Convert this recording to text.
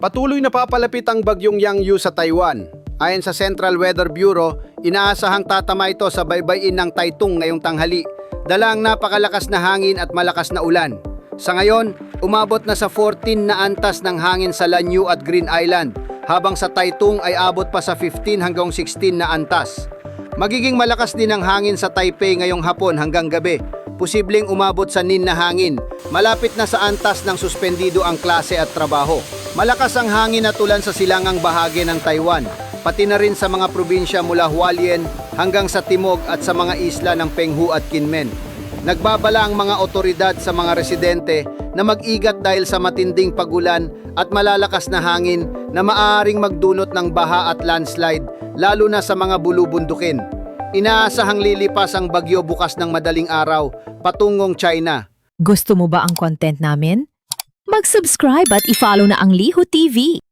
Patuloy na papalapit ang bagyong Yangyu sa Taiwan. Ayon sa Central Weather Bureau, inaasahang tatama ito sa baybayin ng Taitung ngayong tanghali. Dala ang napakalakas na hangin at malakas na ulan. Sa ngayon, umabot na sa 14 na antas ng hangin sa Lanyu at Green Island, habang sa Taitung ay abot pa sa 15 hanggang 16 na antas. Magiging malakas din ang hangin sa Taipei ngayong hapon hanggang gabi. Posibleng umabot sa nin na hangin. Malapit na sa antas ng suspendido ang klase at trabaho. Malakas ang hangin at ulan sa silangang bahagi ng Taiwan, pati na rin sa mga probinsya mula Hualien hanggang sa Timog at sa mga isla ng Penghu at Kinmen. Nagbabala ang mga otoridad sa mga residente na mag-igat dahil sa matinding pagulan at malalakas na hangin na maaaring magdunot ng baha at landslide lalo na sa mga bulubundukin. Inaasahang lilipas ang bagyo bukas ng madaling araw patungong China. Gusto mo ba ang content namin? Mag-subscribe at i-follow na ang Liho TV.